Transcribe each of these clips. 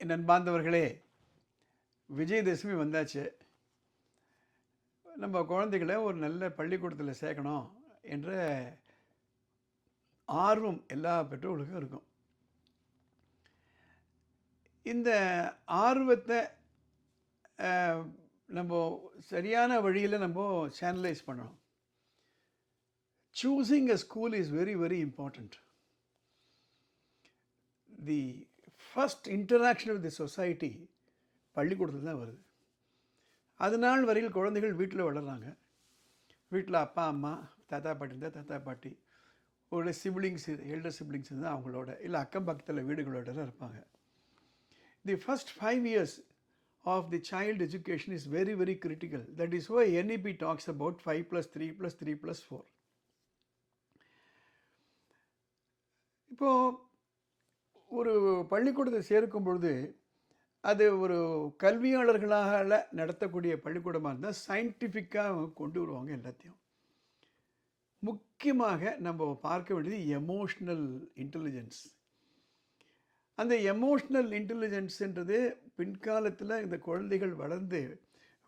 என் அன்பார்ந்தவர்களே விஜயதசமி வந்தாச்சு. நம்ம குழந்தைகளை ஒரு நல்ல பள்ளிக்கூடத்தில் சேர்க்கணும் என்ற ஆர்வம் எல்லா பெற்றோர்களுக்கும் இருக்கும். இந்த ஆர்வத்தை நம்ம சரியான வழியில் நம்ம சேனலைஸ் பண்ணணும். Choosing a school is very very important the first interaction with the society பள்ளிக்கூடத்தில் தான் வருது. அது நாள் வரையில் குழந்தைகள் வீட்டில் வளர்கிறாங்க வீட்டில் அப்பா அம்மா தாத்தா பாட்டி இருந்தால் தாத்தா பாட்டி ஒரு சிப்ளிங்ஸ் எல்டர் சிப்ளிங்ஸ் இருந்தால் அவங்களோட இல்லை அக்கம் பக்கத்தில் வீடுகளோட தான் இருப்பாங்க. The first five years of the child education is very very critical that is oh NEP talks about five plus three plus three plus four இப்போது ஒரு பள்ளிக்கூடத்தை சேர்க்கும் பொழுது அது ஒரு கல்வியாளர்களால் நடத்தக்கூடிய பள்ளிக்கூடமாக இருந்தால் சயின்டிஃபிக்காக கொண்டு வருவாங்க எல்லாத்தையும். முக்கியமாக நம்ம பார்க்க வேண்டியது எமோஷ்னல் இன்டெலிஜென்ஸ் அந்த எமோஷ்னல் இன்டெலிஜென்ஸ்ன்றது பின்காலத்தில் இந்த குழந்தைகள் வளர்ந்து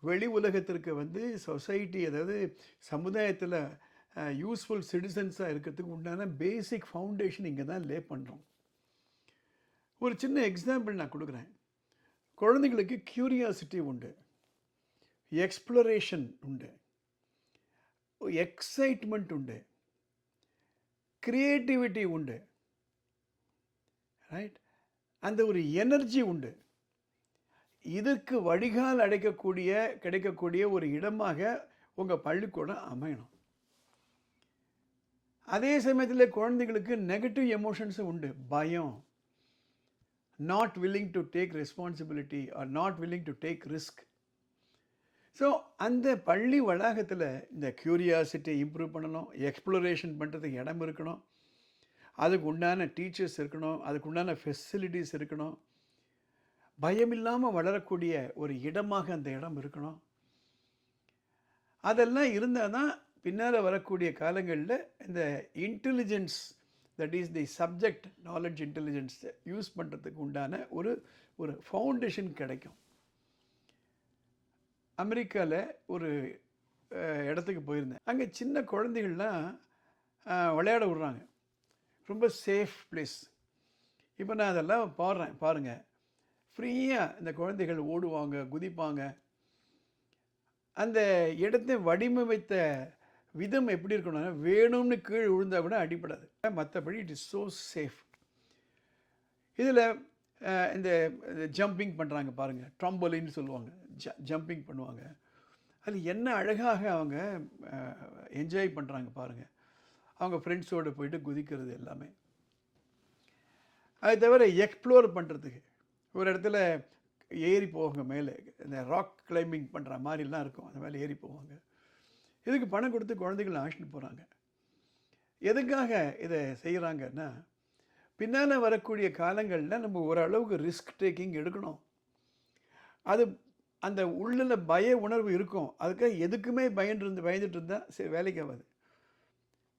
வெளி உலகத்திற்கு வந்து சொசைட்டி அதாவது சமுதாயத்தில் யூஸ்ஃபுல் சிட்டிசன்ஸாக இருக்கிறதுக்கு உண்டான பேசிக் ஃபவுண்டேஷன் இங்கே தான் லே பண்ணுறோம் ஒரு சின்ன எக்ஸாம்பிள் நான் கொடுக்குறேன். குழந்தைங்களுக்கு க்யூரியாசிட்டி உண்டு. எக்ஸ்ப்ளரேஷன் உண்டு. எக்ஸைட்மெண்ட் உண்டு. க்ரியேட்டிவிட்டி உண்டு. ரைட் அந்த ஒரு எனர்ஜி உண்டு. இதற்கு வடிகால் அடைக்கக்கூடிய கிடைக்கக்கூடிய ஒரு இடமாக உங்கள் பள்ளிக்கூடம் அமையணும். அதே சமயத்தில் குழந்தைங்களுக்கு நெகட்டிவ் எமோஷன்ஸும் உண்டு. பயம். Not willing to take responsibility or not willing to take risk so அந்த பள்ளி வளாகத்தில் இந்த க்யூரியாசிட்டியை இம்ப்ரூவ் பண்ணணும் எக்ஸ்ப்ளோரேஷன் பண்ணுறதுக்கு இடம் இருக்கணும். அதுக்கு உண்டான டீச்சர்ஸ் இருக்கணும் அதுக்கு உண்டான ஃபெசிலிட்டிஸ் இருக்கணும். பயமில்லாமல் வளரக்கூடிய ஒரு இடமாக அந்த இடம் இருக்கணும். அதெல்லாம் இருந்தால் தான் பின்னால் வரக்கூடிய காலங்களில் இந்த intelligence that is the subject knowledge இன்டெலிஜென்ஸை use பண்ணுறதுக்கு உண்டான ஒரு ஒரு ஃபவுண்டேஷன் கிடைக்கும். அமெரிக்காவில் ஒரு இடத்துக்கு போயிருந்தேன். அங்கே சின்ன குழந்தைகள்லாம் விளையாட விட்றாங்க. ரொம்ப சேஃப் பிளேஸ் இப்போ நான் அதெல்லாம் பாடுறேன் பாருங்கள் ஃப்ரீயாக இந்த குழந்தைகள் ஓடுவாங்க குதிப்பாங்க. அந்த இடத்தை வடிவமைத்த விதம் எப்படி இருக்கணும்னா வேணும்னு கீழ் விழுந்தா கூட அடிப்படாது மற்றபடி இட் இஸ் ஸோ சேஃப் இதில் இந்த ஜம்பிங் பண்ணுறாங்க பாருங்கள் ட்ரம்பலின்னு சொல்லுவாங்க. ஜ ஜம்பிங் பண்ணுவாங்க. அதில் என்ன அழகாக அவங்க என்ஜாய் பண்ணுறாங்க பாருங்கள் அவங்க ஃப்ரெண்ட்ஸோடு போயிட்டு குதிக்கிறது எல்லாமே. அது தவிர எக்ஸ்ப்ளோர் பண்ணுறதுக்கு ஒரு இடத்துல ஏறி போவாங்க மேலே. இந்த ராக் கிளைம்பிங் பண்ணுற மாதிரிலாம் இருக்கும். அந்த மேலே ஏறி போவாங்க. இதுக்கு பணம் கொடுத்து குழந்தைகள் அழைச்சிட்டு போகிறாங்க எதுக்காக இதை செய்கிறாங்கன்னா பின்னால் வரக்கூடிய காலங்களில் நம்ம ஓரளவுக்கு ரிஸ்க் டேக்கிங் எடுக்கணும். அது அந்த உள்ளில் பய உணர்வு இருக்கும். அதுக்காக எதுக்குமே பயந்து இருந்து பயந்துட்டு இருந்தால் சரி வேலைக்கு ஆகாது.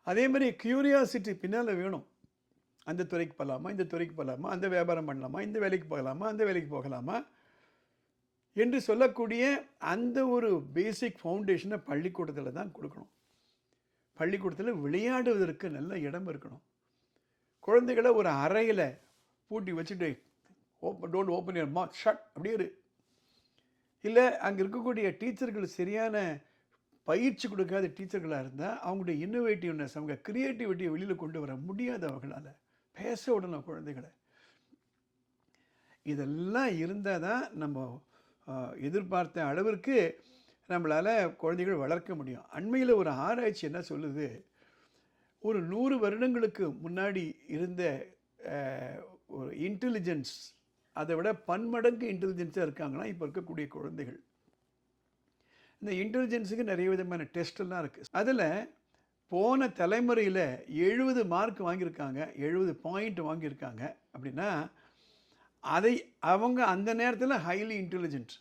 அதே மாதிரி க்யூரியாசிட்டி பின்னால் வேணும். அந்த துறைக்கு போகலாமா இந்த துறைக்கு போகலாமா அந்த வியாபாரம் பண்ணலாமா இந்த வேலைக்கு போகலாமா அந்த வேலைக்கு போகலாமா? என்று சொல்லக்கூடிய அந்த ஒரு பேசிக் ஃபவுண்டேஷனை பள்ளிக்கூடத்தில் தான் கொடுக்கணும். பள்ளிக்கூடத்தில் விளையாடுவதற்கு நல்ல இடம் இருக்கணும். குழந்தைகளை ஒரு அறையில் பூட்டி வச்சுட்டு ஓப்பன் டோன்ட் ஓப்பன் யர் மா ஷட் அப்படியே இரு. இல்லை அங்கே இருக்கக்கூடிய டீச்சர்கள் சரியான பயிற்சி கொடுக்காத டீச்சர்களாக இருந்தால் அவங்களுடைய இன்னோவேட்டிவ்னஸ் அவங்க க்ரியேட்டிவிட்டியை வெளியில் கொண்டு வர முடியாதவர்களால் அவங்களால பேச விடணும் குழந்தைகளை. இதெல்லாம் இருந்தால் தான் நம்ம எதிர்பார்த்த அளவிற்கு நம்மளால் குழந்தைகள் வளர்க்க முடியும். அண்மையில் ஒரு ஆராய்ச்சி என்ன சொல்லுது? ஒரு நூறு வருடங்களுக்கு முன்னாடி இருந்த ஒரு இன்டெலிஜென்ஸ் அதை விட பன்மடங்கு இன்டெலிஜென்ஸாக இருக்காங்கன்னா இப்போ இருக்கக்கூடிய குழந்தைகள். இந்த இன்டெலிஜென்ஸுக்கு நிறைய விதமான டெஸ்ட்டெல்லாம் இருக்குது அதில் போன தலைமுறையில் எழுபது மார்க் வாங்கியிருக்காங்க எழுபது பாயிண்ட் வாங்கியிருக்காங்க அப்படின்னா அதை அவங்க அந்த நேரத்தில் ஹைலி இன்டெலிஜென்ட்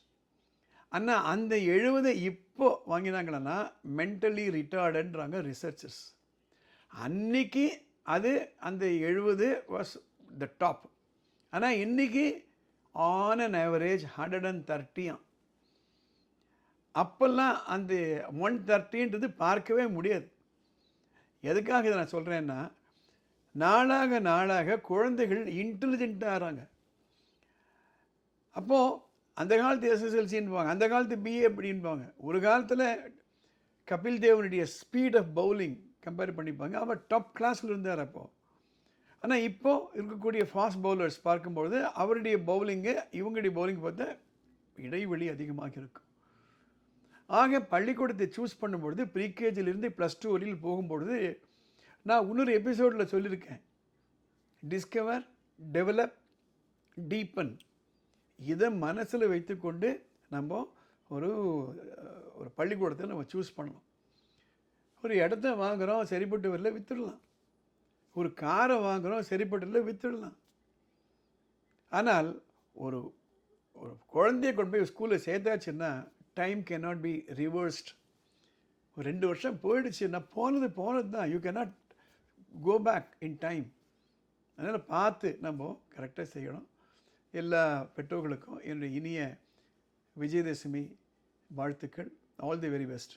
ஆனால் அந்த எழுபதை இப்போ வாங்கினாங்கன்னா மென்டலி ரிட்டார்டுன்றாங்க ரிசர்ச்சர்ஸ் அன்னைக்கு அது அந்த எழுபது வாஸ் த டாப் ஆனால் இன்றைக்கி on an average hundred and தேர்ட்டியாம் அப்போல்லாம் அந்த ஒன் தேர்ட்டின்றது பார்க்கவே முடியாது. எதுக்காக இதை நான் சொல்கிறேன்னா நாளாக நாளாக குழந்தைகள் இன்டெலிஜென்ட்டாக ஆகிறாங்க அப்போது அந்த காலத்து எஸ்எஸ்எல்சின்பாங்க அந்த காலத்து பிஏ அப்படின்பாங்க ஒரு காலத்தில் கபில் தேவனுடைய ஸ்பீட் ஆஃப் பவுலிங் கம்பேர் பண்ணிப்பாங்க. அவர் டாப் கிளாஸில் இருந்தார் அப்போது ஆனால் இப்போது இருக்கக்கூடிய ஃபாஸ்ட் பவுலர்ஸ் பார்க்கும்பொழுது அவருடைய பவுலிங்கு இவங்களுடைய பவுலிங் பார்த்தா இடைவெளி அதிகமாக இருக்கும். ஆக பள்ளிக்கூடத்தை சூஸ் பண்ணும்பொழுது ப்ரீகேஜிலிருந்து ப்ளஸ் டூ வரையில் போகும்பொழுது நான் இன்னொரு எபிசோடில் சொல்லியிருக்கேன். டிஸ்கவர் டெவலப் டீப்பன் இதை மனசில் வைத்துக்கொண்டு நம்ம ஒரு ஒரு பள்ளிக்கூடத்தை நம்ம சூஸ் பண்ணலாம். ஒரு இடத்த வாங்குகிறோம் சரிப்பட்டு வரல விற்றுடலாம் ஒரு காரை வாங்குகிறோம் சரிப்பட்டு வரல விற்றுடலாம் ஆனால் ஒரு ஒரு குழந்தைய கொண்டு போய் ஸ்கூலில் சேர்த்தாச்சுன்னா time can not be reversed ஒரு ரெண்டு வருஷம் போயிடுச்சுன்னா போனது போனது தான் you cannot go back in time அதனால் பார்த்து நம்ம கரெக்டாக செய்யணும். எல்லா பெற்றோர்களுக்கும் என்னுடைய இனிய விஜயதசமி வாழ்த்துக்கள். All the very best